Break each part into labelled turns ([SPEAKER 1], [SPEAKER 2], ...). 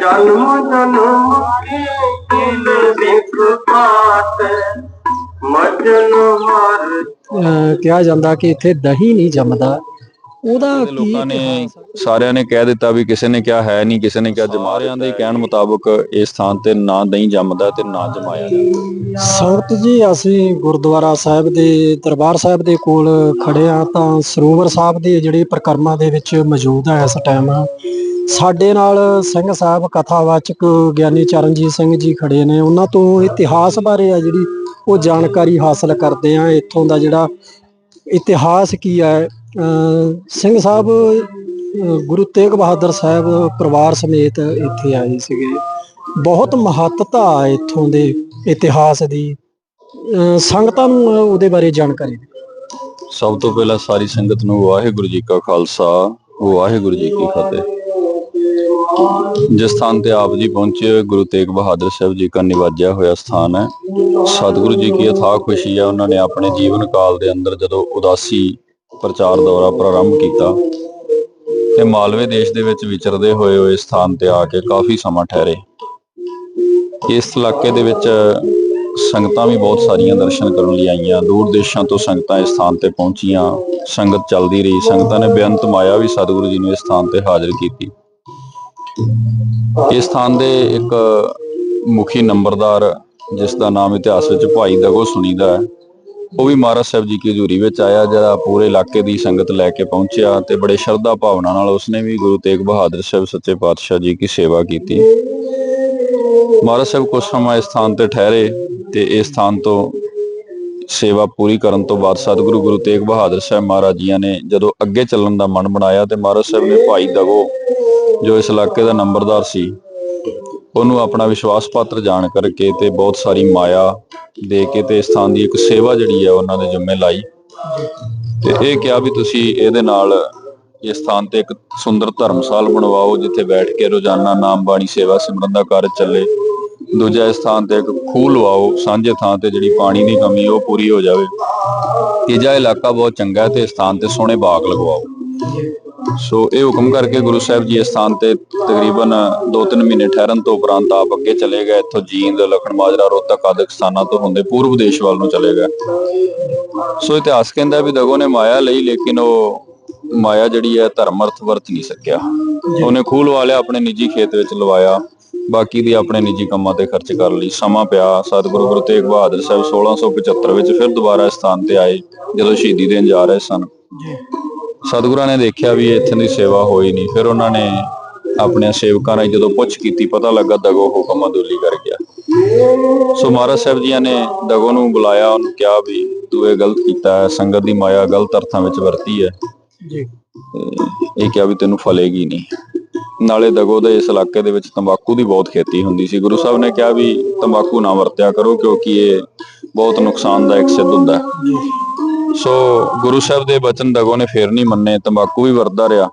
[SPEAKER 1] ਜਨਮ ਜਨਮ ਕੇ ਪਾਤ। ਮਜਨ ਹਰ
[SPEAKER 2] ਅਹ ਕਿਹਾ ਜਾਂਦਾ ਕਿ ਇੱਥੇ ਦਹੀਂ ਨਹੀਂ ਜੰਮਦਾ। ਉਹਦਾ
[SPEAKER 3] ਲੋਕਾਂ ਨੇ? ਸਾਰਿਆਂ ਨੇ ਕਹਿ ਦਿੱਤਾ ਵੀ ਕਿਸੇ ਨੇ ਕਿਹਾ ਹੈ ਨਹੀਂ ਕਿਸੇ ਨੇ ਕਿਹਾ ਜਮਾਰਿਆਂ ਦੇ ਕਹਿਣ ਮੁਤਾਬਕ ਇਸ ਥਾਂ ਤੇ ਨਾ ਦਹੀਂ ਜੰਮਦਾ ਤੇ ਨਾ ਜਮਾਇਆ ਜਾਂਦਾ।
[SPEAKER 2] ਸੰਗਤ ਜੀ ਅਸੀਂ ਗੁਰਦੁਆਰਾ ਸਾਹਿਬ ਦੇ ਦਰਬਾਰ ਸਾਹਿਬ ਦੇ ਕੋਲ ਖੜੇ ਆ ਤਾਂ ਸਰੋਵਰ ਸਾਹਿਬ ਦੇ ਜਿਹੜੇ ਪ੍ਰਕਰਮਾਂ ਦੇ ਵਿੱਚ ਮੌਜੂਦ ਆ ਇਸ ਟਾਈਮ ਸਾਡੇ ਨਾਲ ਸਿੰਘ ਸਾਹਿਬ ਕਥਾਵਾਚਕ ਗਿਆਨੀ ਚਰਨਜੀਤ ਸਿੰਘ ਜੀ ਖੜੇ ਨੇ। ਉਹਨਾਂ ਤੋਂ ਇਤਿਹਾਸ ਬਾਰੇ ਆ ਜਿਹੜੀ ਉਹ ਜਾਣਕਾਰੀ ਹਾਸਲ ਕਰਦੇ ਆ। ਇੱਥੋਂ ਦਾ ਜਿਹੜਾ ਇਤਿਹਾਸ ਕੀ ਹੈ ਸਿੰਘ ਸਾਹਿਬ ਗੁਰੂ ਤੇਗ ਬਹਾਦਰ ਸਾਹਿਬ ਪਰਿਵਾਰ ਸਮੇਤ ਇੱਥੇ ਆਏ ਸੀਗੇ। ਬਹੁਤ ਮਹੱਤਤਾ ਹੈ ਇੱਥੋਂ ਦੇ ਇਤਿਹਾਸ ਦੀ। ਸੰਗਤਾਂ ਨੂੰ ਉਹਦੇ ਬਾਰੇ ਜਾਣਕਾਰੀ
[SPEAKER 3] ਸਭ ਤੋਂ ਪਹਿਲਾਂ ਸਾਰੀ ਸੰਗਤ ਨੂੰ ਵਾਹਿਗੁਰੂ ਜੀ ਕਾ ਖਾਲਸਾ, ਵਾਹਿਗੁਰੂ ਜੀ ਕੀ ਫਤਿਹ। ਜਿਸ ਸਥਾਨ ਤੇ ਆਪ ਜੀ ਪਹੁੰਚੇ ਹੋਏ, ਗੁਰੂ ਤੇਗ ਬਹਾਦਰ ਸਾਹਿਬ ਜੀ ਦਾ ਨਿਵਾਜਿਆ ਹੋਇਆ ਸਥਾਨ ਹੈ। ਸਤਿਗੁਰੂ ਜੀ ਕੀ ਅਥਾਹ ਖੁਸ਼ੀ ਹੈ, ਉਹਨਾਂ ਨੇ ਆਪਣੇ ਜੀਵਨ ਕਾਲ ਦੇ ਅੰਦਰ ਜਦੋਂ ਉਦਾਸੀ ਪ੍ਰਚਾਰ ਦੌਰਾ ਪ੍ਰਾਰੰਭ ਕੀਤਾ ਤੇ ਮਾਲਵੇ ਦੇਸ਼ ਦੇ ਵਿੱਚ ਵਿਚਰਦੇ ਹੋਏ ਉਹ ਸਥਾਨ ਤੇ ਆ ਕੇ ਕਾਫੀ ਸਮਾਂ ਠਹਿਰੇ। ਇਸ ਇਲਾਕੇ ਦੇ ਵਿੱਚ ਸੰਗਤਾਂ ਵੀ ਬਹੁਤ ਸਾਰੀਆਂ ਦਰਸ਼ਨ ਕਰਨ ਲਈ ਆਈਆਂ। ਦੂਰ ਦੇਸ਼ਾਂ ਤੋਂ ਸੰਗਤਾਂ ਇਸ ਸਥਾਨ ਤੇ ਪਹੁੰਚੀਆਂ। ਸੰਗਤ ਚੱਲਦੀ ਰਹੀ। ਸੰਗਤਾਂ ਨੇ ਬੇਅੰਤ ਮਾਇਆ ਵੀ ਸਤਿਗੁਰੂ ਜੀ ਨੂੰ ਇਸ ਸਥਾਨ ਤੇ ਹਾਜ਼ਰ ਕੀਤੀ। ਇਸ ਸਥਾਨ ਦੇ ਇੱਕ ਮੁਖੀ ਨੰਬਰਦਾਰ, ਜਿਸ ਦਾ ਨਾਮ ਇਤਿਹਾਸ ਵਿੱਚ ਭਾਈ ਦਗੋ ਸੁਣੀਦਾ ਹੈ, ਉਹ ਵੀ ਮਹਾਰਾਜ ਸਾਹਿਬ ਜੀ ਕੀ ਹਜ਼ੂਰੀ ਵਿੱਚ ਆਇਆ, ਜਿਹੜਾ ਪੂਰੇ ਇਲਾਕੇ ਦੀ ਸੰਗਤ ਲੈ ਕੇ ਪਹੁੰਚਿਆ ਤੇ ਬੜੇ ਸ਼ਰਧਾ ਭਾਵਨਾ ਨਾਲ ਉਸਨੇ ਵੀ ਗੁਰੂ ਤੇਗ ਬਹਾਦਰ ਸਾਹਿਬ ਸੱਚੇ ਪਾਤਸ਼ਾਹ ਜੀ ਕੀ ਸੇਵਾ ਕੀਤੀ। ਮਹਾਰਾਜ ਸਾਹਿਬ ਕੁਝ ਸਮਾਂ ਇਸ ਸਥਾਨ ਤੇ ਠਹਿਰੇ ਤੇ ਇਸ ਸਥਾਨ ਤੋਂ ਸੇਵਾ ਪੂਰੀ ਕਰਨ ਤੋਂ ਬਾਅਦ ਸਤਿਗੁਰੂ ਗੁਰੂ ਤੇਗ ਬਹਾਦਰ ਸਾਹਿਬ ਮਹਾਰਾਜ ਜੀਆਂ ਨੇ ਜਦੋਂ ਅੱਗੇ ਚੱਲਣ ਦਾ ਮਨ ਬਣਾਇਆ ਤੇ ਮਹਾਰਾਜ ਸਾਹਿਬ ਨੇ ਭਾਈ ਦਗੋ ਜੋ ਇਸ ਇਲਾਕੇ ਦਾ ਨੰਬਰਦਾਰ ਸੀ, ਉਹਨੂੰ ਆਪਣਾ ਵਿਸ਼ਵਾਸ ਪਾਤਰ ਜਾਣ ਕਰਕੇ ਤੇ ਬਹੁਤ ਸਾਰੀ ਮਾਇਆ ਦੇ ਕੇ ਤੇ ਇਸ ਸਥਾਨ ਦੀ ਇੱਕ ਸੇਵਾ ਜਿਹੜੀ ਹੈ ਉਹਨਾਂ ਦੇ ਜਿੰਮੇ ਲਾਈ। ਤੇ ਇਹ ਕਿਹਾ ਵੀ ਤੁਸੀਂ ਇਹਦੇ ਨਾਲ ਇਸ ਸਥਾਨ ਤੇ ਇੱਕ ਸੁੰਦਰ ਧਰਮਸਾਲ ਬਣਵਾਓ, ਜਿੱਥੇ ਬੈਠ ਕੇ ਰੋਜ਼ਾਨਾ ਨਾਮ ਬਾਣੀ ਸੇਵਾ ਸਿਮਰਨ ਦਾ ਕਾਰਜ ਚੱਲੇ। ਦੂਜਾ ਇਸ ਸਥਾਨ ਤੇ ਇੱਕ ਖੂਹ ਲਵਾਓ, ਸਾਂਝੇ ਥਾਂ ਤੇ ਜਿਹੜੀ ਪਾਣੀ ਦੀ ਕਮੀ ਉਹ ਪੂਰੀ ਹੋ ਜਾਵੇ। ਤੀਜਾ ਇਲਾਕਾ ਬਹੁਤ ਚੰਗਾ ਤੇ ਇਸ ਸਥਾਨ ਤੇ ਸੋਹਣੇ ਬਾਗ ਲਗਵਾਓ। ਸੋ ਇਹ ਹੁਕਮ ਕਰਕੇ ਗੁਰੂ ਸਾਹਿਬ ਜੀ ਇਸ ਸਥਾਨ ਤੇ ਤਕਰੀਬਨ 2-3 ਮਹੀਨੇ ਠਹਿਰਨ ਤੋਂ ਉਪਰੰਤ ਆਪ ਅੱਗੇ ਚਲੇ ਗਏ। ਇੱਥੋਂ ਜੀਂਦ, ਲਖਣ, ਮਾਜਰਾ, ਰੋਹਤਕ ਆਦਿਕ ਸਥਾਨਾਂ ਤੋਂ ਹੁੰਦੇ ਪੂਰਬ ਦੇਸ਼ ਵੱਲ ਨੂੰ ਚਲੇ ਗਏ। ਸੋ ਇਤਿਹਾਸ ਕਹਿੰਦਾ ਵੀ ਦਗੋ ਨੇ ਮਾਇਆ ਲਈ, ਲੇਕਿਨ ਉਹ ਮਾਇਆ ਜਿਹੜੀ ਹੈ ਧਰਮ ਅਰਥ ਵਰਤ ਨਹੀਂ ਸਕਿਆ। ਉਹਨੇ ਖੂਲ ਲਵਾ ਆਪਣੇ ਨਿੱਜੀ ਖੇਤ ਵਿੱਚ ਲਵਾਇਆ। ਬਾਕੀ ਦੀ ਆਪਣੇ ਨਿੱਜੀ ਕੰਮਾਂ ਤੇ ਖਰਚ ਕਰ ਲਈ। ਸਮਾਂ ਪਿਆ, ਸਤਿਗੁਰੂ ਗੁਰੂ ਤੇਗ ਬਹਾਦਰ ਸਾਹਿਬ 1675 ਵਿੱਚ ਫਿਰ ਦੁਬਾਰਾ ਇਸ ਸਥਾਨ ਤੇ ਆਏ, ਜਦੋਂ ਸ਼ਹੀਦੀ ਦੇਣ ਜਾ ਰਹੇ ਸਨ। ਸਤਿਗੁਰਾਂ ਨੇ ਦੇਖਿਆ ਵੀ ਇੱਥੇ ਦੀ ਸੇਵਾ ਹੋਈ ਨਹੀਂ। ਫਿਰ ਉਹਨਾਂ ਨੇ ਆਪਣੇ ਸੇਵਕਾਂ ਨਾਲ ਜਦੋਂ ਪੁੱਛ ਕੀਤੀ ਪਤਾ ਲੱਗਾ ਦਗੋ ਹੁਕਮ ਅਦੁੱਲੀ ਕਰ ਗਿਆ। ਸੋ ਮਹਾਰਾਜ ਸਾਹਿਬ ਜੀਆਂ ਨੇ ਦਗੋ ਨੂੰ ਬੁਲਾਇਆ ਉਹਨੂੰ ਕਿਹਾ ਵੀ ਤੂੰ ਇਹ ਗਲਤ ਕੀਤਾ ਹੈ ਸੰਗਤ ਦੀ ਮਾਇਆ ਗਲਤ ਅਰਥਾਂ ਵਿੱਚ ਵਰਤੀ ਹੈ।
[SPEAKER 2] ਜੀ।
[SPEAKER 3] ਇਹ ਕਿਹਾ ਵੀ ਤੈਨੂੰ ਫਲੇਗੀ ਨਹੀਂ। ਨਾਲੇ ਦਗੋ ਦੇ ਇਸ ਇਲਾਕੇ ਦੇ ਵਿੱਚ ਤੰਬਾਕੂ ਦੀ ਬਹੁਤ ਖੇਤੀ ਹੁੰਦੀ ਸੀ। ਗੁਰੂ ਸਾਹਿਬ ਨੇ ਕਿਹਾ ਵੀ ਤੰਬਾਕੂ ਨਾ ਵਰਤਿਆ ਕਰੋ ਕਿਉਂਕਿ ਇਹ ਬਹੁਤ ਨੁਕਸਾਨਦਾਇਕ ਸਿੱਧ ਹੁੰਦਾ ਹੈ। ਸੋ ਗੁਰੂ ਸਾਹਿਬ ਦੇ ਬਚਨ ਦਗੋ ਨੇ ਫੇਰ ਨਹੀਂ ਮੰਨੇ ਤੰਬਾਕੂ ਵੀ ਵਰਤਦਾ ਰਿਹਾ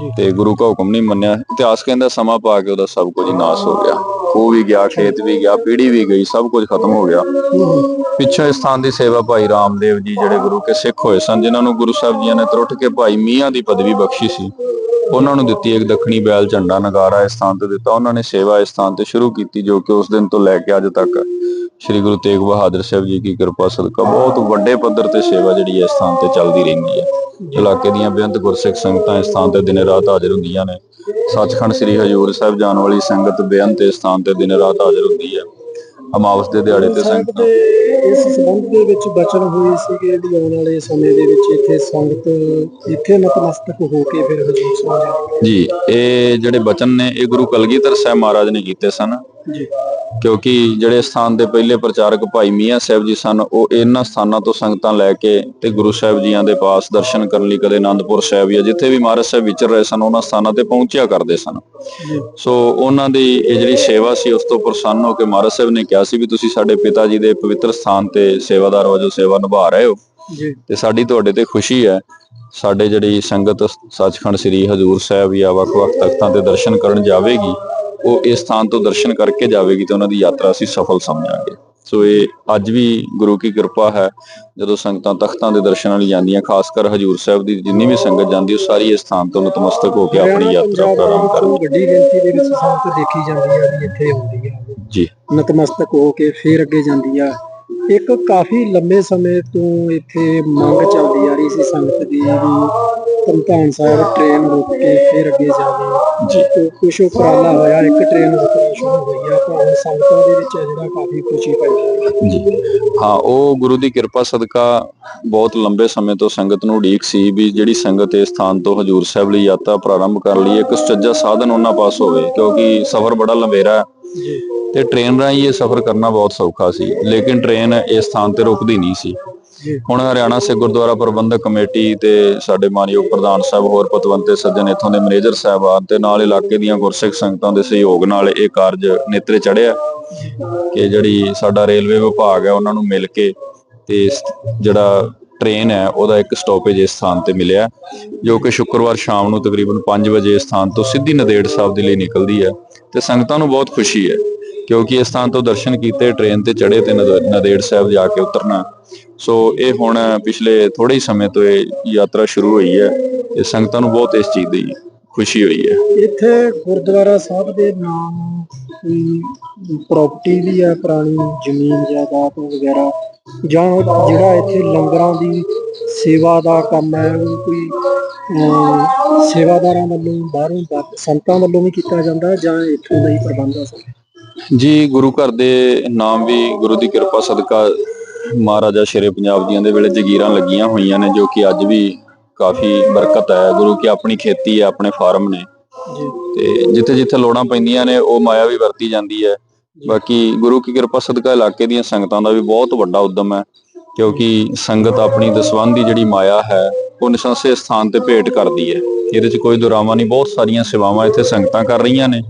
[SPEAKER 2] ਜੀ।
[SPEAKER 3] ਤੇ ਗੁਰੂ ਦਾ ਹੁਕਮ ਨਹੀਂ ਮੰਨਿਆ। ਇਤਿਹਾਸ ਕਹਿੰਦਾ ਸਮਾਂ ਪਾ ਕੇ ਉਹਦਾ ਸਭ ਕੁਝ ਨਾਸ ਹੋ ਗਿਆ। ਉਹ ਵੀ ਗਿਆ ਖੇਤ ਵੀ ਗਿਆ ਪੀੜੀ ਵੀ ਗਈ ਸਭ ਕੁਝ ਖਤਮ ਹੋ ਗਿਆ। ਪਿੱਛੋਂ ਇਸ ਥਾਨ ਦੀ ਸੇਵਾ ਭਾਈ ਰਾਮਦੇਵ ਜੀ ਜਿਹੜੇ ਗੁਰੂ ਕੇ ਸਿੱਖ ਹੋਏ ਸਨ ਜਿਨ੍ਹਾਂ ਨੂੰ ਗੁਰੂ ਸਾਹਿਬ ਜੀਆਂ ਨੇ ਤਰੁੱਟ ਕੇ ਭਾਈ ਮੀਆਂ ਦੀ ਪਦਵੀ ਬਖਸ਼ੀ ਸੀ ਉਹਨਾਂ ਨੂੰ ਦਿੱਤੀ ਇੱਕ ਦੱਖਣੀ ਬੈਲ ਝੰਡਾ ਨਗਾਰਾ ਇਸ ਥਾਨ ਤੇ ਦਿੱਤਾ। ਉਹਨਾਂ ਨੇ ਸੇਵਾ ਇਸ ਥਾਨ ਤੇ ਸ਼ੁਰੂ ਕੀਤੀ ਜੋ ਕਿ ਉਸ ਦਿਨ ਤੋਂ ਲੈ ਕੇ ਅੱਜ ਤੱਕ ਸ੍ਰੀ ਗੁਰੂ ਤੇਗ ਬਹਾਦਰ ਸਾਹਿਬ ਜੀ ਦੀ ਕਿਰਪਾ ਸਦਕਾ। ਬਹੁਤ ਵੱਡੇ ਪੱਧਰ ਤੇ ਸੇਵਾ ਜਿਹੜੀ ਇਸ ਥਾਨ ਤੇ ਚੱਲਦੀ ਰਹਿੰਦੀ ਹੈ। ਇਲਾਕੇ ਦੀਆਂ ਬੇਅੰਤ ਗੁਰਸਿੱਖ ਸੰਗਤਾਂ ਇਸ ਥਾਨ ਤੇ ਦਿਨੇ ਰਾਤ ਹਾਜ਼ਰ ਹੁੰਦੀਆਂ ਨੇ। ਸੱਚਖੰਡ ਸ੍ਰੀ ਹਜੂਰ ਸਾਹਿਬ ਜਾਣ ਵਾਲੀ ਸੰਗਤ ਬੇਅੰਤ ਇਸ ਥਾਨ ਤੇ ਦਿਨੇ ਰਾਤ ਹਾਜ਼ਰ ਹੁੰਦੀ ਹੈ। ਅਮਾਵਸ ਦੇ ਦਿਹਾੜੇ ਤੇ ਸੰਗਤਾਂ
[SPEAKER 2] ਇਸ ਸੰਬੰਧ ਦੇ ਵਿੱਚ ਬਚਨ ਹੋਏ ਸੀਗੇ ਵੀ ਆਉਣ ਵਾਲੇ ਸਮੇਂ ਦੇ ਵਿੱਚ ਇੱਥੇ ਸੰਗਤ ਇੱਥੇ ਨਤਮਸਤਕ ਹੋ ਕੇ ਫਿਰ ਹਜ਼ੂਰ ਸਾਹਿਬ
[SPEAKER 3] ਜੀ ਇਹ ਜਿਹੜੇ ਬਚਨ ਨੇ ਇਹ ਗੁਰੂ ਕਲਗੀਧਰ ਸਾਹਿਬ ਮਹਾਰਾਜ ਨੇ ਕੀਤੇ ਸਨ। ਕਿਉਂਕਿ ਜਿਹੜੇ ਸਥਾਨ ਦੇ ਪਹਿਲੇ ਪ੍ਰਚਾਰਕ ਭਾਈ ਮੀਆਂ ਸਾਹਿਬ ਜੀ ਸਨ ਉਹ ਇਹਨਾਂ ਸਥਾਨਾਂ ਤੋਂ ਸੰਗਤਾਂ ਲੈ ਕੇ ਤੇ ਗੁਰੂ ਸਾਹਿਬ ਜੀਆਂ ਦੇ ਪਾਸ ਦਰਸ਼ਨ ਕਰਨ ਲਈ ਕਦੇ ਆਨੰਦਪੁਰ ਸਾਹਿਬ ਜਾਂ ਜਿੱਥੇ ਵੀ ਮਹਾਰਾਜ ਸਾਹਿਬ ਵਿਚਰ ਰਹੇ ਸਨ ਉਹਨਾਂ ਸਥਾਨਾਂ ਤੇ ਪਹੁੰਚਿਆ ਕਰਦੇ ਸਨ। ਸੋ ਉਹਨਾਂ ਦੀ ਇਹ ਜਿਹੜੀ ਸੇਵਾ ਸੀ ਉਸ ਤੋਂ ਪ੍ਰਸੰਨ ਹੋ ਕੇ ਮਹਾਰਾਜ ਸਾਹਿਬ ਨੇ ਕਿਹਾ ਸੀ ਵੀ ਤੁਸੀਂ ਸਾਡੇ ਪਿਤਾ ਜੀ ਦੇ ਪਵਿੱਤਰ ਸਥਾਨ ਤੇ ਸੇਵਾਦਾਰ ਵਜੋਂ ਸੇਵਾ ਨਿਭਾ ਰਹੇ ਹੋ। ਤੇ ਸਾਡੀ ਤੁਹਾਡੇ ਤੇ ਖੁਸ਼ੀ ਹੈ। ਸਾਡੇ ਜਿਹੜੀ ਸੰਗਤ ਸੱਚਖੰਡ ਸ੍ਰੀ ਹਜੂਰ ਸਾਹਿਬ ਜਾਂ ਵੱਖ-ਵੱਖ ਤਖਤਾਂ ਤੇ ਦਰਸ਼ਨ ਕਰਨ ਜਾਵੇਗੀ ਉਹ ਇਸ ਸਥਾਨ ਤੋਂ ਦਰਸ਼ਨ ਕਰਕੇ ਜਾਵੇਗੀ ਤੇ ਉਹਨਾਂ ਦੀ ਯਾਤਰਾ ਅਸੀਂ ਸਫਲ ਸਮਝਾਂਗੇ। ਸੋ ਇਹ ਅੱਜ ਵੀ ਗੁਰੂ ਕੀ ਕਿਰਪਾ ਹੈ ਜਦੋਂ ਸੰਗਤਾਂ ਤਖਤਾਂ ਦੇ ਦਰਸ਼ਨਾਂ ਲਈ ਜਾਂਦੀਆਂ ਖਾਸ ਕਰ ਹਜੂਰ ਸਾਹਿਬ ਦੀ ਜਿੰਨੀ ਵੀ ਸੰਗਤ ਜਾਂਦੀ ਉਹ ਸਾਰੀ ਇਸ ਸਥਾਨ ਤੋਂ ਨਤਮਸਤਕ ਹੋ ਕੇ ਆਪਣੀ ਯਾਤਰਾ ਪ੍ਰਾਰੰਭ ਕਰਦੀ
[SPEAKER 2] ਵੱਡੀ ਗਿਣਤੀ ਦੇ ਵਿੱਚ ਸੰਗਤ ਦੇਖੀ ਜਾਂਦੀ ਆ ਵੀ ਇੱਥੇ ਆਉਂਦੀ ਆ।
[SPEAKER 3] ਜੀ।
[SPEAKER 2] ਨਤਮਸਤਕ ਹੋ ਕੇ ਫੇਰ ਅੱਗੇ ਜਾਂਦੀ ਆ। ਇੱਕ ਕਾਫੀ ਲੰਬੇ ਸਮੇਂ ਤੋਂ ਇੱਥੇ ਮੰਗ ਚੱਲਦੀ ਆ ਰਹੀ ਸੀ ਸੰਗਤ ਦੀ ਵੀ ਧੰਨ ਸਾਹਿਬ ਟ੍ਰੇਨ ਰੁਕ ਕੇ ਫੇਰ ਅੱਗੇ ਜਾਵੇ
[SPEAKER 3] ਜੀ।
[SPEAKER 2] ਤੇ ਕੁਛ ਉਪਰਾਲਾ ਹੋਇਆ ਇੱਕ ਟ੍ਰੇਨ ਸ਼ੁਰੂ ਹੋਈ ਆ ਤਾਂ ਸੰਗਤਾਂ ਦੇ ਵਿੱਚ ਜਿਹੜਾ ਕਾਫੀ ਖੁਸ਼ੀ ਪਈ
[SPEAKER 3] ਜੀ। ਹਾਂ ਉਹ ਗੁਰੂ ਦੀ ਕਿਰਪਾ ਸਦਕਾ ਬਹੁਤ ਲੰਬੇ ਸਮੇਂ ਤੋਂ ਸੰਗਤ ਨੂੰ ਉਡੀਕ ਸੀ ਵੀ ਜਿਹੜੀ ਸੰਗਤ ਇਸ ਸਥਾਨ ਤੋਂ ਹਜੂਰ ਸਾਹਿਬ ਲਈ ਯਾਤਰਾ ਪ੍ਰਾਰੰਭ ਕਰਨ ਲਈ ਇੱਕ ਸੁਚੱਜਾ ਸਾਧਨ ਉਹਨਾਂ ਪਾਸ ਹੋਵੇ ਕਿਉਂਕਿ ਸਫ਼ਰ ਬੜਾ ਲੰਬੇਰਾ ਤੇ ਟ੍ਰੇਨ ਰਾਹੀਂ ਇਹ ਸਫ਼ਰ ਕਰਨਾ ਬਹੁਤ ਸੌਖਾ ਸੀ ਲੇਕਿਨ ਟ੍ਰੇਨ ਇਸ ਸਥਾਨ ਤੇ ਰੁਕਦੀ ਨਹੀਂ ਸੀ। ਹੁਣ ਹਰਿਆਣਾ ਸਿੱਖ ਗੁਰਦੁਆਰਾ ਪ੍ਰਬੰਧਕ ਕਮੇਟੀ ਤੇ ਸਾਡੇ ਮਾਨਯੋਗ ਪ੍ਰਧਾਨ ਸਾਹਿਬ, ਹੋਰ ਪਤਵੰਤੇ ਸੱਜਣ ਇੱਥੋਂ ਦੇ ਮੈਨੇਜਰ ਸਾਹਿਬਾਨ ਤੇ ਨਾਲ ਇਲਾਕੇ ਦੀਆਂ ਗੁਰਸਿੱਖ ਸੰਗਤਾਂ ਦੇ ਸਹਿਯੋਗ ਨਾਲ ਇਹ ਕਾਰਜ ਨੇਤਰੇ ਚੜਿਆ ਕਿ ਜਿਹੜੀ ਸਾਡਾ ਰੇਲਵੇ ਵਿਭਾਗ ਹੈ, ਉਹਨਾਂ ਨੂੰ ਮਿਲ ਕੇ ਤੇ ਜਿਹੜਾ ਟ੍ਰੇਨ ਹੈ, ਉਹਦਾ ਇੱਕ ਸਟਾਪੇਜ ਇਸ ਸਥਾਨ ਤੇ ਮਿਲਿਆ। ਜੋ ਕਿ ਸ਼ੁੱਕਰਵਾਰ ਸ਼ਾਮ ਨੂੰ ਤਕਰੀਬਨ 5 ਵਜੇ ਇਸ ਸਥਾਨ ਤੋਂ ਸਿੱਧੀ ਨਦੇੜ ਸਾਹਿਬ ਦੇ ਲਈ ਨਿਕਲਦੀ ਹੈ ਤੇ ਸੰਗਤਾਂ ਨੂੰ ਬਹੁਤ ਖੁਸ਼ੀ ਹੈ। ਕਿਉਂਕਿ ਇਸ ਸਥਾਨ ਤੋਂ ਦਰਸ਼ਨ ਕੀਤੇ ਟ੍ਰੇਨ ਤੇ ਚੜੇ ਤੇ ਨਦੇੜ ਸਾਹਿਬ ਜਾ ਕੇ ਉਤਰਨਾ। ਸੋ ਇਹ ਹੁਣ ਪਿਛਲੇ ਥੋੜੇ ਹੀ ਸਮੇਂ ਤੋਂ ਇਹ ਯਾਤਰਾ ਸ਼ੁਰੂ ਹੋਈ ਹੈ। ਤੇ ਸੰਗਤਾਂ ਨੂੰ ਬਹੁਤ ਇਸ ਚੀਜ਼ ਦੀ ਖੁਸ਼ੀ ਹੋਈ ਹੈ।
[SPEAKER 2] ਇੱਥੇ ਗੁਰਦੁਆਰਾ ਸਾਹਿਬ ਦੇ ਨਾਮ ਕੋਈ ਪ੍ਰਾਪਰਟੀ ਵੀ ਹੈ ਪੁਰਾਣੀ ਜ਼ਮੀਨ, ਜਾਇਦਾਦ ਵਗੈਰਾ? ਜਾਂ ਜਿਹੜਾ ਇੱਥੇ ਲੰਗਰਾਂ ਦੀ ਸੇਵਾ ਦਾ ਕੰਮ ਹੈ, ਉਹ ਕੋਈ ਸੇਵਾਦਾਰਾਂ ਵੱਲੋਂ ਬਾਹਰੋਂ ਬਾ- ਸੰਤਾਂ ਵੱਲੋਂ ਵੀ ਕੀਤਾ ਜਾਂਦਾ ਜਾਂ ਇੱਥੋਂ ਦਾ ਹੀ ਪ੍ਰਬੰਧ ਹੈ
[SPEAKER 3] ਜੀ ਗੁਰੂ ਘਰ ਦੇ ਨਾਮ ਵੀ ਗੁਰੂ ਦੀ ਕਿਰਪਾ ਸਦਕਾ ਮਹਾਰਾਜਾ ਸ਼ੇਰੇ ਪੰਜਾਬ ਜੀਆਂ ਦੇ ਵੇਲੇ ਜਗੀਰਾਂ ਲੱਗੀਆਂ ਹੋਈਆਂ ਨੇ ਜੋ ਕਿ ਅੱਜ ਵੀ ਕਾਫੀ ਬਰਕਤ ਹੈ। ਗੁਰੂ ਕੀ ਆਪਣੀ ਖੇਤੀ ਹੈ ਆਪਣੇ ਫਾਰਮ ਨੇ।
[SPEAKER 2] ਜੀ।
[SPEAKER 3] ਤੇ ਜਿੱਥੇ ਜਿੱਥੇ ਲੋੜਾਂ ਪੈਂਦੀਆਂ ਨੇ ਉਹ ਮਾਇਆ ਵੀ ਵਰਤੀ ਜਾਂਦੀ ਹੈ। ਬਾਕੀ ਗੁਰੂ ਕੀ ਕਿਰਪਾ ਸਦਕਾ ਇਲਾਕੇ ਦੀਆਂ ਸੰਗਤਾਂ ਦਾ ਵੀ ਬਹੁਤ ਵੱਡਾ ਉਦਮ ਹੈ। ਕਿਉਂਕਿ ਸੰਗਤ ਆਪਣੀ ਦਸਵੰਧ ਦੀ ਜਿਹੜੀ ਮਾਇਆ ਹੈ, ਉਹ ਨਿਸੰਸੇ ਸਥਾਨ ਤੇ ਭੇਟ ਕਰਦੀ ਹੈ। ਇਹਦੇ 'ਚ ਕੋਈ ਦੁਰਾਵਾ ਨਹੀਂ, ਬਹੁਤ ਸਾਰੀਆਂ ਸੇਵਾਵਾਂ ਇੱਥੇ ਸੰਗਤਾਂ ਕਰ ਰਹੀਆਂ ਨੇ।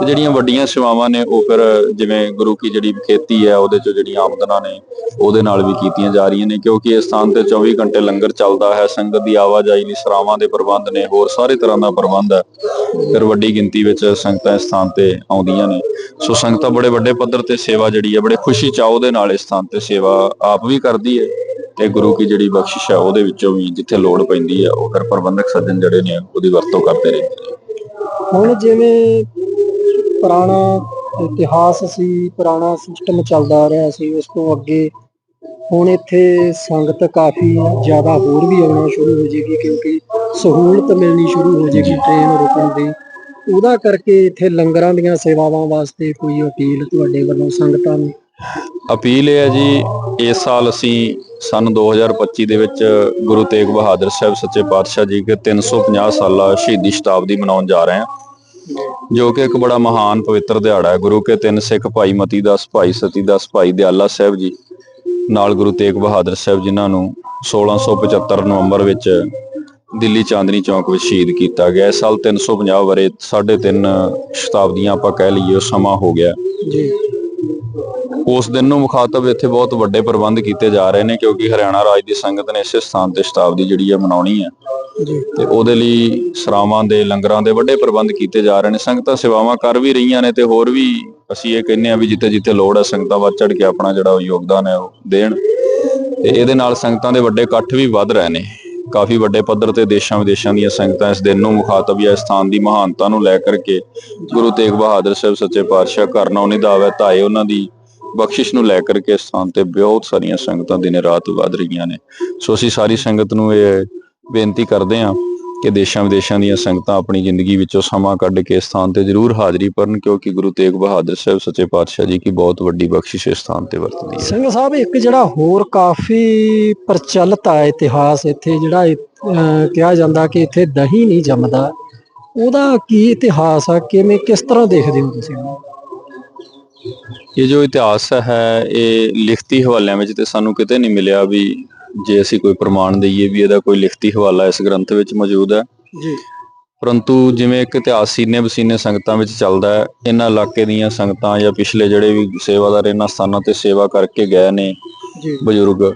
[SPEAKER 3] ਤੇ ਜਿਹੜੀਆਂ ਵੱਡੀਆਂ ਸੇਵਾਵਾਂ ਨੇ, ਉਹ ਫਿਰ ਜਿਵੇਂ ਗੁਰੂ ਕੀ ਜਿਹੜੀ ਖੇਤੀ ਹੈ, ਉਹਦੇ 'ਚ ਜਿਹੜੀਆਂ ਆਮਦਨਾਂ ਨੇ, ਉਹਦੇ ਨਾਲ ਵੀ ਕੀਤੀਆਂ ਜਾ ਰਹੀਆਂ ਨੇ। ਕਿਉਂਕਿ ਇਸ ਸਥਾਨ ਤੇ 24 ਘੰਟੇ ਲੰਗਰ ਚੱਲਦਾ ਹੈ, ਸੰਗਤ ਦੀ ਆਵਾਜਾਈ ਲਈ ਸਰਾਵਾਂ ਦੇ ਪ੍ਰਬੰਧ ਨੇ, ਹੋਰ ਸਾਰੇ ਤਰ੍ਹਾਂ ਦਾ ਪ੍ਰਬੰਧ ਹੈ। ਫਿਰ ਵੱਡੀ ਗਿਣਤੀ ਵਿੱਚ ਸੰਗਤਾਂ ਇਸ ਸਥਾਨ ਤੇ ਆਉਂਦੀਆਂ ਨੇ। ਸੋ ਸੰਗਤਾਂ ਬੜੇ ਵੱਡੇ ਪੱਧਰ ਤੇ ਸੇਵਾ ਜਿਹੜੀ ਹੈ, ਬੜੇ ਖੁਸ਼ੀ ਚਾਅ ਦੇ ਨਾਲ ਇਸ ਸਥਾਨ ਤੇ ਸੇਵਾ ਆਪ ਵੀ ਕਰਦੀ ਹੈ। ਤੇ ਗੁਰੂ ਕੀ ਜਿਹੜੀ ਬਖਸ਼ਿਸ਼ ਹੈ ਉਹਦੇ ਵਿੱਚੋਂ ਵੀ ਜਿੱਥੇ ਲੋੜ ਪੈਂਦੀ ਹੈ ਉਹ ਫਿਰ ਪ੍ਰਬੰਧਕ ਸੱਜਣ ਜਿਹੜੇ ਨੇ ਉਹਦੀ ਵਰਤੋਂ ਕਰਦੇ ਰਹਿੰਦੇ ਨੇ।
[SPEAKER 2] ਹੁਣ ਜਿਵੇਂ ਪੁਰਾਣਾ ਇਤਿਹਾਸ ਸੀ ਪੁਰਾਣਾ ਸਿਸਟਮ ਚੱਲਦਾ ਆ ਰਿਹਾ ਸੀ ਉਸ ਤੋਂ ਅੱਗੇ ਹੁਣ ਇੱਥੇ ਸੰਗਤ ਕਾਫੀ ਜ਼ਿਆਦਾ ਹੋਰ ਵੀ ਆਉਣਾ ਸ਼ੁਰੂ ਹੋ ਜਾਏਗੀ ਕਿਉਂਕਿ ਸਹੂਲਤ ਮਿਲਣੀ ਸ਼ੁਰੂ ਹੋ ਜਾਏਗੀ ਟ੍ਰੇਨ ਰੁਕਣ ਦੀ। ਉਹਦਾ ਕਰਕੇ ਇੱਥੇ ਲੰਗਰਾਂ ਦੀਆਂ ਸੇਵਾਵਾਂ ਵਾਸਤੇ ਕੋਈ ਅਪੀਲ ਤੁਹਾਡੇ ਵੱਲੋਂ ਸੰਗਤਾਂ ਨੂੰ
[SPEAKER 3] ਅਪੀਲ ਇਹ ਹੈ ਜੀ, ਇਸ ਸਾਲ ਅਸੀਂ ਸਨ 2025 ਦੇ ਵਿੱਚ ਗੁਰੂ ਤੇਗ ਬਹਾਦਰ ਸਾਹਿਬ ਸੱਚੇ ਪਾਤਸ਼ਾਹ ਜੀ ਦੇ 350 ਸਾਲਾ ਸ਼ਹੀਦੀ ਸ਼ਤਾਬਦੀ ਮਨਾਉਣ ਜਾ ਰਹੇ ਹਾਂ। ਜੋ ਕਿ ਇੱਕ ਬੜਾ ਮਹਾਨ ਪਵਿੱਤਰ ਦਿਹਾੜਾ ਹੈ। ਗੁਰੂ ਕੇ ਤਿੰਨ ਸਿੱਖ ਭਾਈ ਮਤੀ ਦਾਸ, ਭਾਈ ਸਤੀ ਦਾਸ, ਭਾਈ ਦਿਆਲਾ ਸਾਹਿਬ ਜੀ ਨਾਲ ਗੁਰੂ ਤੇਗ ਬਹਾਦਰ ਸਾਹਿਬ ਜਿਨ੍ਹਾਂ ਨੂੰ 1675 ਨਵੰਬਰ ਵਿੱਚ ਦਿੱਲੀ ਚਾਂਦਨੀ ਚੌਕ ਵਿੱਚ ਸ਼ਹੀਦ ਕੀਤਾ ਗਿਆ। ਇਸ ਸਾਲ 350 ਵਰੇ 3.5 ਸ਼ਤਾਬਦੀਆਂ ਆਪਾਂ ਕਹਿ ਲਈਏ ਸਮਾਂ ਹੋ ਗਿਆ।
[SPEAKER 2] ਜੀ।
[SPEAKER 3] ਉਸ ਦਿਨ ਨੂੰ ਮੁਖਾਤਬ ਇੱਥੇ ਬਹੁਤ ਵੱਡੇ ਪ੍ਰਬੰਧ ਕੀਤੇ ਜਾ ਰਹੇ ਨੇ ਕਿਉਂਕਿ ਹਰਿਆਣਾ ਰਾਜ ਦੀ ਸੰਗਤ ਨੇ ਇਸੇ ਸਥਾਨ ਤੇ ਸ਼ਤਾਬਦੀ ਜਿਹੜੀ ਹੈ ਮਨਾਉਣੀ ਹੈ।
[SPEAKER 2] ਜੀ।
[SPEAKER 3] ਤੇ ਉਹਦੇ ਲਈ ਸਰਾਵਾਂ ਦੇ ਲੰਗਰਾਂ ਦੇ ਵੱਡੇ ਪ੍ਰਬੰਧ ਕੀਤੇ ਜਾ ਰਹੇ ਨੇ। ਸੰਗਤਾਂ ਸੇਵਾਵਾਂ ਕਰ ਵੀ ਰਹੀਆਂ ਨੇ ਤੇ ਹੋਰ ਵੀ ਅਸੀਂ ਇਹ ਕਹਿੰਦੇ ਆ ਵੀ ਜਿੱਥੇ ਜਿੱਥੇ ਲੋੜ ਹੈ ਸੰਗਤਾਂ ਵੱਧ ਚੜ ਕੇ ਆਪਣਾ ਜਿਹੜਾ ਯੋਗਦਾਨ ਹੈ ਉਹ ਦੇਣ। ਤੇ ਇਹਦੇ ਨਾਲ ਸੰਗਤਾਂ ਦੇ ਵੱਡੇ ਇਕੱਠ ਵੀ ਵੱਧ ਰਹੇ ਨੇ। ਕਾਫੀ ਵੱਡੇ ਪੱਧਰ ਤੇ ਦੇਸ਼ਾਂ ਵਿਦੇਸ਼ਾਂ ਦੀਆਂ ਸੰਗਤਾਂ ਇਸ ਦਿਨ ਨੂੰ ਮੁਖਾਤਬ ਜਾਂ ਇਸ ਸਥਾਨ ਦੀ ਮਹਾਨਤਾ ਨੂੰ ਲੈ ਕਰਕੇ ਗੁਰੂ ਤੇਗ ਬਹਾਦਰ ਸਾਹਿਬ ਸੱਚੇ ਪਾਤਸ਼ਾਹ ਕਰਨਾ ਨਿਦਾਵੇ ਧਾਏ ਉਹਨਾਂ ਦੀ ਬਖਸ਼ਿਸ਼ ਨੂੰ ਲੈ ਕਰਕੇ ਇਸ ਸਥਾਨ ਤੇ ਬਹੁਤ ਸਾਰੀਆਂ ਸੰਗਤਾਂ ਦਿਨੇ ਰਾਤ ਵੱਧ ਰਹੀਆਂ ਨੇ। ਸੋ ਅਸੀਂ ਸਾਰੀ ਸੰਗਤ ਨੂੰ ਇਹ ਬੇਨਤੀ ਕਰਦੇ ਹਾਂ ਕਿ ਦੇਸ਼ਾਂ ਵਿਦੇਸ਼ਾਂ ਦੀਆਂ ਸੰਗਤਾਂ ਆਪਣੀ ਜ਼ਿੰਦਗੀ ਵਿੱਚੋਂ ਸਮਾਂ ਕੱਢ ਕੇ ਇਸ ਸਥਾਨ ਤੇ ਜ਼ਰੂਰ ਹਾਜ਼ਰੀ ਭਰਨ, ਕਿਉਂਕਿ ਗੁਰੂ ਤੇਗ ਬਹਾਦਰ ਸਾਹਿਬ ਸੱਚੇ ਪਾਤਸ਼ਾਹ ਜੀ ਕੀ ਬਹੁਤ ਵੱਡੀ ਬਖਸ਼ਿਸ਼ ਇਸ ਸਥਾਨ ਤੇ ਵਰਤਦੀ ਹੈ।
[SPEAKER 2] ਸਿੰਘ ਸਾਹਿਬ, ਇੱਕ ਜਿਹੜਾ ਹੋਰ ਕਾਫੀ ਪ੍ਰਚਲਿਤ ਆ ਇਤਿਹਾਸ ਇੱਥੇ, ਜਿਹੜਾ ਕਿਹਾ ਜਾਂਦਾ ਕਿ ਇੱਥੇ ਦਹੀਂ ਨਹੀਂ ਜੰਮਦਾ, ਉਹਦਾ ਕੀ ਇਤਿਹਾਸ ਆ? ਕਿਵੇਂ, ਕਿਸ ਤਰ੍ਹਾਂ ਦੇਖਦੇ ਹੋ ਤੁਸੀਂ
[SPEAKER 3] ਇਹ ਜੋ ਇਤਿਹਾਸ ਹੈ ਇਹ ਲਿਖਤੀ ਹਵਾਲਿਆਂ ਵਿੱਚ ਤੇ ਸਾਨੂੰ ਕਿਤੇ ਨਹੀਂ ਮਿਲਿਆ ਵੀ ਜੇ ਅਸੀਂ ਕੋਈ ਪ੍ਰਮਾਣ ਦਈਏ ਵੀ ਇਹਦਾ ਕੋਈ ਲਿਖਤੀ ਹਵਾਲਾ ਇਸ ਗ੍ਰੰਥ ਵਿੱਚ ਮੌਜੂਦ ਹੈ।
[SPEAKER 2] ਜੀ।
[SPEAKER 3] ਪਰੰਤੂ ਜਿਵੇਂ ਇੱਕ ਇਤਿਹਾਸ ਸੀਨੇ ਬਸੀਨੇ ਸੰਗਤਾਂ ਵਿੱਚ ਚੱਲਦਾ ਹੈ ਇਹਨਾਂ ਇਲਾਕੇ ਦੀਆਂ ਸੰਗਤਾਂ ਜਾਂ ਪਿਛਲੇ ਜਿਹੜੇ ਵੀ ਸੇਵਾਦਾਰ ਇਹਨਾਂ ਸਥਾਨਾਂ ਤੇ ਸੇਵਾ ਕਰਕੇ ਗਏ ਨੇ
[SPEAKER 2] ਜੀ।
[SPEAKER 3] ਬਜ਼ੁਰਗ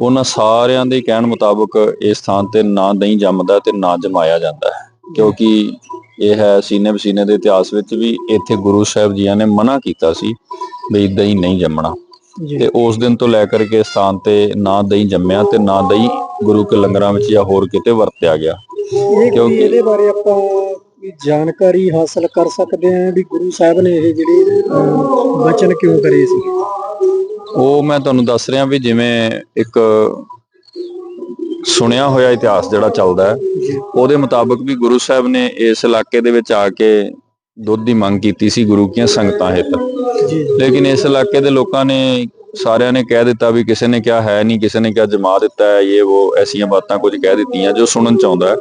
[SPEAKER 3] ਉਹਨਾਂ ਸਾਰਿਆਂ ਦੇ ਕਹਿਣ ਮੁਤਾਬਕ ਇਸ ਸਥਾਨ ਤੇ ਨਾ ਦਹੀਂ ਜੰਮਦਾ ਤੇ ਨਾ ਜਮਾਇਆ ਜਾਂਦਾ ਹੈ। ਕਿਉਂਕਿ ਇਹ ਹੈ ਸੀਨੇ ਬਸੀਨੇ ਦੇ ਇਤਿਹਾਸ ਵਿੱਚ ਵੀ ਇੱਥੇ ਗੁਰੂ ਸਾਹਿਬ ਜੀਆਂ ਨੇ ਮਨਾ ਕੀਤਾ ਸੀ ਵੀ ਦਹੀਂ ਨਹੀਂ ਜੰਮਣਾ। ਤੇ ਉਸ ਦਿਨ ਤੋਂ ਲੈ ਕਰਕੇ ਸਥਾਨ ਤੇ ਨਾ ਦਹੀਂ ਜੰਮਿਆ ਤੇ ਨਾ ਦਹੀਂ ਗੁਰੂ ਕੇ ਲੰਗਰਾਂ ਵਿੱਚ ਜਾਂ ਹੋਰ ਕਿਤੇ ਵਰਤਿਆ ਗਿਆ। ਕਿਉਂਕਿ-
[SPEAKER 2] ਇਹਦੇ ਬਾਰੇ ਆਪਾਂ ਜਾਣਕਾਰੀ ਹਾਸਲ ਕਰ ਸਕਦੇ ਹਾਂ ਵੀ ਗੁਰੂ ਸਾਹਿਬ ਨੇ ਇਹ ਜਿਹੜੇ ਬਚਨ ਕਿਉਂ ਕਰੇ ਸੀ।
[SPEAKER 3] ਉਹ ਮੈਂ ਤੁਹਾਨੂੰ ਦੱਸ ਰਿਹਾ ਵੀ ਜਿਵੇਂ ਇੱਕ ਸੁਣਿਆ ਹੋਇਆ ਇਤਿਹਾਸ ਜਿਹੜਾ ਚੱਲਦਾ ਹੈ ਉਹਦੇ ਮੁਤਾਬਕ ਵੀ ਗੁਰੂ ਸਾਹਿਬ ਨੇ ਇਸ ਇਲਾਕੇ ਦੇ ਵਿੱਚ ਆ ਕੇ ਦੁੱਧ ਦੀ ਮੰਗ ਕੀਤੀ ਸੀ ਗੁਰੂ ਕੀਆਂ ਸੰਗਤਾਂ ਹਿੱਤ।
[SPEAKER 2] ਜੀ।
[SPEAKER 3] ਲੇਕਿਨ ਇਸ ਇਲਾਕੇ ਦੇ ਲੋਕਾਂ ਨੇ ਸਾਰਿਆਂ ਨੇ ਕਹਿ ਦਿੱਤਾ ਵੀ ਕਿਸੇ ਨੇ ਕਿਹਾ ਹੈ ਨਹੀਂ ਕਿਸੇ ਨੇ ਕਿਹਾ ਜਮਾ ਦਿੱਤਾ ਹੈ ਇਹ ਉਹ ਐਸੀਆਂ ਬਾਤਾਂ ਕੁਝ ਕਹਿ ਦਿੱਤੀਆਂ ਜੋ ਸੁਣਨ ਚ ਆਉਂਦਾ ਹੈ।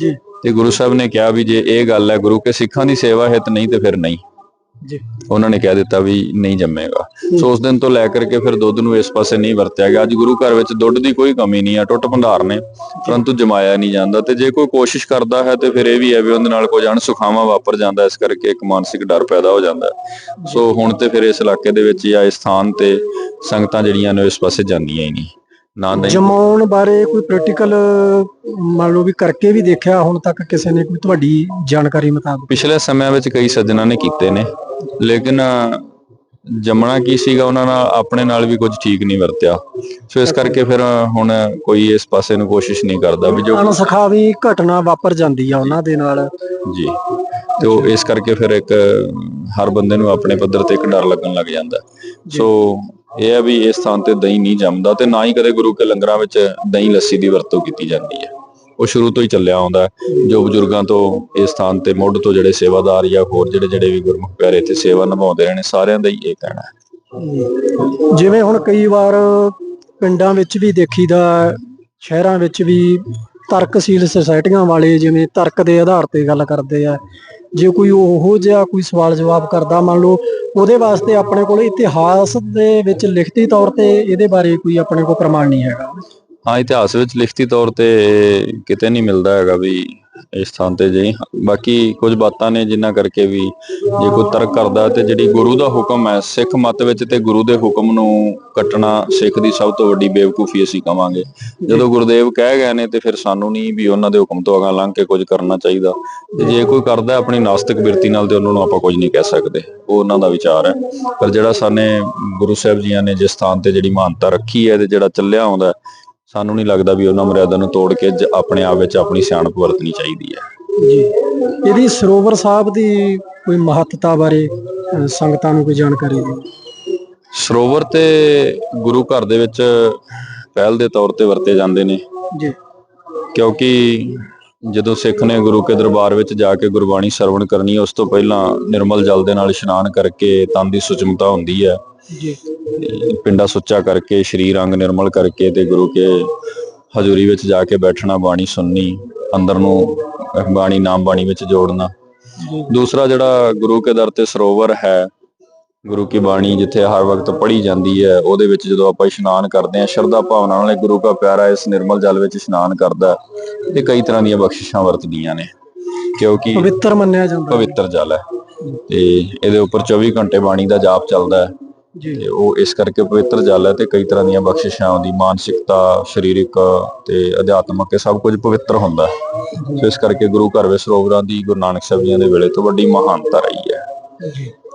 [SPEAKER 2] ਜੀ।
[SPEAKER 3] ਤੇ ਗੁਰੂ ਸਾਹਿਬ ਨੇ ਕਿਹਾ ਵੀ ਜੇ ਇਹ ਗੱਲ ਹੈ ਗੁਰੂ ਕੇ ਸਿੱਖਾਂ ਦੀ ਸੇਵਾ ਹਿੱਤ ਨਹੀਂ ਤੇ ਫਿਰ ਨਹੀਂ।
[SPEAKER 2] ਜੀ।
[SPEAKER 3] ਉਹਨਾਂ ਨੇ ਕਹਿ ਦਿੱਤਾ ਵੀ ਨਹੀਂ ਜੰਮੇਗਾ। ਸੋ ਉਸ ਦਿਨ ਤੋਂ ਲੈ ਕਰਕੇ ਫਿਰ ਦੁੱਧ ਨੂੰ ਇਸ ਪਾਸੇ ਨਹੀਂ ਵਰਤਿਆ ਗਿਆ। ਅੱਜ ਗੁਰੂ ਘਰ ਵਿੱਚ ਦੁੱਧ ਦੀ ਕੋਈ ਕਮੀ ਨਹੀਂ ਆ, ਟੁੱਟ ਭੰਡਾਰ ਨੇ, ਪਰੰਤੂ ਜਮਾਇਆ ਨਹੀਂ ਜਾਂਦਾ ਤੇ ਜੇ ਕੋਈ ਕੋਸ਼ਿਸ਼ ਕਰਦਾ ਹੈ ਤੇ ਫਿਰ ਇਹ ਵੀ ਹੈ ਵੀ ਉਹਦੇ ਨਾਲ ਕੋਈ ਅਣਸੁਖਾਵਾਂ ਵਾਪਰ ਜਾਂਦਾ ਇਸ ਕਰਕੇ ਇੱਕ ਮਾਨਸਿਕ ਡਰ ਪੈਦਾ ਹੋ ਜਾਂਦਾ ਸੋ ਹੁਣ ਤੇ ਫਿਰ ਇਸ ਇਲਾਕੇ ਦੇ ਵਿੱਚ ਜਾਂ ਇਸ ਸਥਾਨ ਤੇ ਸੰਗਤਾਂ ਜਿਹੜੀਆਂ ਨੇ ਇਸ ਪਾਸੇ ਜਾਂਦੀਆਂ ਹੀ ਨਹੀਂ। ਨਾ ਨਹੀਂ।
[SPEAKER 2] ਜਮਾਉਣ ਬਾਰੇ ਕੋਈ ਪ੍ਰੈਕਟੀਕਲ ਮੰਨ ਲਓ ਵੀ ਕਰਕੇ ਵੀ ਦੇਖਿਆ ਹੁਣ ਤੱਕ ਕਿਸੇ ਨੇ ਕੋਈ ਤੁਹਾਡੀ ਜਾਣਕਾਰੀ ਮੁਤਾਬਕ?
[SPEAKER 3] ਪਿਛਲੇ ਸਮਿਆਂ ਵਿੱਚ ਕਈ ਸੱਜਣਾ ਨੇ ਕੀਤੇ ਨੇ ਲੇਕਿਨ ਜੰਮਣਾ ਕੀ ਸੀਗਾ ਉਹਨਾਂ ਨਾਲ ਆਪਣੇ ਨਾਲ ਵੀ ਕੁਝ ਠੀਕ ਨਹੀਂ ਵਰਤਿਆ। ਸੋ ਇਸ ਕਰਕੇ ਫਿਰ ਹੁਣ ਕੋਈ ਇਸ ਪਾਸੇ ਨੂੰ ਕੋਸ਼ਿਸ਼ ਨਹੀਂ ਕਰਦਾ ਵੀ ਜੋ
[SPEAKER 2] ਅਣਸਖਾਵੀ ਘਟਨਾ ਵਾਪਰ ਜਾਂਦੀ ਆ ਉਹਨਾਂ ਦੇ ਨਾਲ।
[SPEAKER 3] ਜੀ। ਤੇ ਉਹ ਇਸ ਕਰਕੇ ਫਿਰ ਇੱਕ ਹਰ ਬੰਦੇ ਨੂੰ ਆਪਣੇ ਪੱਧਰ ਤੇ ਇੱਕ ਡਰ ਲੱਗਣ ਲੱਗ ਜਾਂਦਾ। ਸੋ ਇਹ ਹੈ ਵੀ ਇਸ ਥਾਂ ਤੇ ਦਹੀਂ ਨਹੀਂ ਜੰਮਦਾ ਤੇ ਨਾ ਹੀ ਕਦੇ ਗੁਰੂ ਕੇ ਲੰਗਰਾਂ ਵਿੱਚ ਦਹੀਂ ਲੱਸੀ ਦੀ ਵਰਤੋਂ ਕੀਤੀ ਜਾਂਦੀ ਹੈ। ਉਹ ਸ਼ੁਰੂ ਤੋਂ ਹੀ ਚੱਲਿਆ ਆਉਂਦਾ ਜੋ ਬਜ਼ੁਰਗਾਂ ਤੋਂ ਇਸ ਸਥਾਨ ਤੇ ਮੁੱਢ ਤੋਂ ਜਿਹੜੇ ਸੇਵਾਦਾਰ ਜਾਂ ਹੋਰ ਜਿਹੜੇ ਜਿਹੜੇ ਵੀ ਗੁਰਮੁਖ ਪਿਆਰੇ ਇੱਥੇ ਸੇਵਾ ਨਿਭਾਉਂਦੇ ਰਹੇ ਨੇ, ਸਾਰਿਆਂ ਦਾ ਹੀ ਇਹ ਕਹਿਣਾ ਹੈ।
[SPEAKER 2] ਜਿਵੇਂ ਹੁਣ ਕਈ ਵਾਰ ਪਿੰਡਾਂ ਵਿੱਚ ਵੀ ਦੇਖੀਦਾ ਸ਼ਹਿਰਾਂ ਵਿੱਚ ਵੀ ਤਰਕਸ਼ੀਲ ਸੁਸਾਇਟੀਆਂ ਵਾਲੇ ਜਿਵੇਂ ਤਰਕ ਦੇ ਆਧਾਰ ਤੇ ਗੱਲ ਕਰਦੇ ਆ, ਜੇ ਕੋਈ ਉਹੋ ਜਿਹਾ ਕੋਈ ਸਵਾਲ ਜਵਾਬ ਕਰਦਾ, ਮੰਨ ਲਓ ਉਹਦੇ ਵਾਸਤੇ ਆਪਣੇ ਕੋਲ ਇਤਿਹਾਸ ਦੇ ਵਿੱਚ ਲਿਖਤੀ ਤੌਰ ਤੇ ਇਹਦੇ ਬਾਰੇ ਕੋਈ ਆਪਣੇ ਕੋਲ ਪ੍ਰਮਾਣ ਨਹੀਂ ਹੈਗਾ।
[SPEAKER 3] ਹਾਂ, ਇਤਿਹਾਸ ਵਿੱਚ ਲਿਖਤੀ ਤੌਰ ਤੇ ਕਿਤੇ ਨਹੀਂ ਮਿਲਦਾ ਹੈਗਾ ਵੀ ਇਸ ਥਾਂ ਤੇ ਜੀ ਬਾਕੀ ਕੁਝ ਬਾਤਾਂ ਨੇ ਜਿਨ੍ਹਾਂ ਕਰਕੇ ਵੀ ਜੇ ਕੋਈ ਤਰਕ ਕਰਦਾ ਤੇ ਜਿਹੜੀ ਗੁਰੂ ਦਾ ਹੁਕਮ ਹੈ, ਸਿੱਖ ਮਤ ਵਿੱਚ ਤੇ ਗੁਰੂ ਦੇ ਹੁਕਮ ਨੂੰ ਕੱਟਣਾ ਸਿੱਖ ਦੀ ਸਭ ਤੋਂ ਵੱਡੀ ਬੇਵਕੂਫੀ ਅਸੀਂ ਕਵਾਂਗੇ। ਜਦੋਂ ਗੁਰਦੇਵ ਕਹਿ ਗਏ ਨੇ ਤੇ ਫਿਰ ਸਾਨੂੰ ਨਹੀਂ ਵੀ ਉਹਨਾਂ ਦੇ ਹੁਕਮ ਤੋਂ ਅਗਾਂਹ ਲੰਘ ਕੇ ਕੁਝ ਕਰਨਾ ਚਾਹੀਦਾ। ਤੇ ਜੇ ਕੋਈ ਕਰਦਾ ਆਪਣੀ ਨਾਸਤਿਕ ਬਿਰਤੀ ਨਾਲ ਤੇ ਉਹਨਾਂ ਨੂੰ ਆਪਾਂ ਕੁਝ ਨਹੀਂ ਕਹਿ ਸਕਦੇ। ਉਹ ਉਹਨਾਂ ਦਾ ਵਿਚਾਰ ਹੈ। ਪਰ ਜਿਹੜਾ ਸਾਨੇ ਗੁਰੂ ਸਾਹਿਬ ਜੀਆਂ ਨੇ ਜਿਸ ਸਥਾਨ ਤੇ ਜਿਹੜੀ ਮਾਨਤਾ ਰੱਖੀ ਹੈ ਤੇ ਜਿਹੜਾ ਚੱਲਿਆ ਆਉਂਦਾ ਸਾਨੂੰ ਨਹੀਂ ਲੱਗਦਾ ਵੀ ਉਹਨਾਂ ਮਰਿਆਦਾ ਨੂੰ ਤੋੜ ਕੇ ਜ- ਆਪਣੇ ਆਪ ਵਿੱਚ ਆਪਣੀ ਸਿਆਣਪ ਵਰਤਣੀ ਚਾਹੀਦੀ ਹੈ।
[SPEAKER 2] ਜੀ। ਇਹਦੀ ਸਰੋਵਰ ਸਾਹਿਬ ਦੀ ਕੋਈ ਮਹੱਤਤਾ ਬਾਰੇ ਸੰਗਤਾਂ ਨੂੰ ਕੋਈ ਜਾਣਕਾਰੀ ਦਿਓ।
[SPEAKER 3] ਸਰੋਵਰ ਤੇ ਗੁਰੂ ਘਰ ਦੇ ਵਿੱਚ ਪਹਿਲ ਦੇ ਤੌਰ ਤੇ ਵਰਤੇ ਜਾਂਦੇ ਨੇ।
[SPEAKER 2] ਜੀ।
[SPEAKER 3] ਕਿਉਂਕਿ ਜਦੋਂ ਸਿੱਖ ਨੇ ਗੁਰੂ ਕੇ ਦਰਬਾਰ ਵਿੱਚ ਜਾ ਕੇ ਗੁਰਬਾਣੀ ਸਰਵਣ ਕਰਨੀ ਉਸ ਤੋਂ ਪਹਿਲਾਂ ਨਿਰਮਲ ਜਲ ਦੇ ਨਾਲ ਇਸ਼ਨਾਨ ਕਰਕੇ ਤਨ ਦੀ ਸੁਚਮਤਾ ਹੁੰਦੀ ਹੈ।
[SPEAKER 2] ਜੀ।
[SPEAKER 3] ਪਿੰਡਾ ਸੁੱਚਾ ਕਰਕੇ ਸਰੀਰ ਅੰਗ ਨਿਰਮਲ ਕਰਕੇ ਤੇ ਗੁਰੂ ਕੇ ਹਜ਼ੂਰੀ ਵਿੱਚ ਜਾ ਕੇ ਬੈਠਣਾ ਬਾਣੀ ਸੁਣਨੀ ਅੰਦਰ ਨੂੰ ਬਾਣੀ ਨਾਮ ਬਾਣੀ ਵਿੱਚ ਜੋੜਨਾ। ਦੂਸਰਾ ਜਿਹੜਾ ਗੁਰੂ ਕੇ ਦਰ ਤੇ ਸਰੋਵਰ ਹੈ ਗੁਰੂ ਕੀ ਬਾਣੀ ਜਿੱਥੇ ਹਰ ਵਕਤ ਪੜ੍ਹੀ ਜਾਂਦੀ ਹੈ ਉਹਦੇ ਵਿੱਚ ਜਦੋਂ ਆਪਾਂ ਇਸ਼ਨਾਨ ਕਰਦੇ ਹਾਂ ਸ਼ਰਧਾ ਭਾਵਨਾ ਨਾਲ ਗੁਰੂ ਦਾ ਪਿਆਰਾ ਇਸ ਨਿਰਮਲ ਜਲ ਵਿੱਚ ਇਸ਼ਨਾਨ ਕਰਦਾ ਤੇ ਕਈ ਤਰ੍ਹਾਂ ਦੀਆਂ ਬਖਸ਼ਿਸ਼ਾਂ ਵਰਤਦੀਆਂ ਨੇ ਕਿਉਂਕਿ
[SPEAKER 2] ਪਵਿੱਤਰ ਮੰਨਿਆ ਜਾਂਦਾ।
[SPEAKER 3] ਪਵਿੱਤਰ ਜਲ ਹੈ ਤੇ ਇਹਦੇ ਉੱਪਰ 24 ਘੰਟੇ ਬਾਣੀ ਦਾ ਜਾਪ ਚੱਲਦਾ ਹੈ
[SPEAKER 2] ਜੀ।
[SPEAKER 3] ਤੇ ਉਹ ਇਸ ਕਰਕੇ ਪਵਿੱਤਰ ਜਲ ਹੈ ਤੇ ਕਈ ਤਰ੍ਹਾਂ ਦੀਆਂ ਬਖਸ਼ਿਸ਼ਾਂ ਉਹਦੀ ਮਾਨਸਿਕਤਾ ਸਰੀਰਕ ਤੇ ਅਧਿਆਤਮਕ ਇਹ ਸਭ ਕੁਝ ਪਵਿੱਤਰ ਹੁੰਦਾ ਹੈ। ਸੋ ਇਸ ਕਰਕੇ ਗੁਰੂ ਘਰ ਵਿੱਚ ਸਰੋਵਰਾਂ ਦੀ ਗੁਰੂ ਨਾਨਕ ਸਾਹਿਬ ਜੀ ਦੇ ਵੇਲੇ ਤੋਂ ਵੱਡੀ ਮਹਾਨਤਾ ਰਹੀ ਹੈ।
[SPEAKER 2] ਜੀ।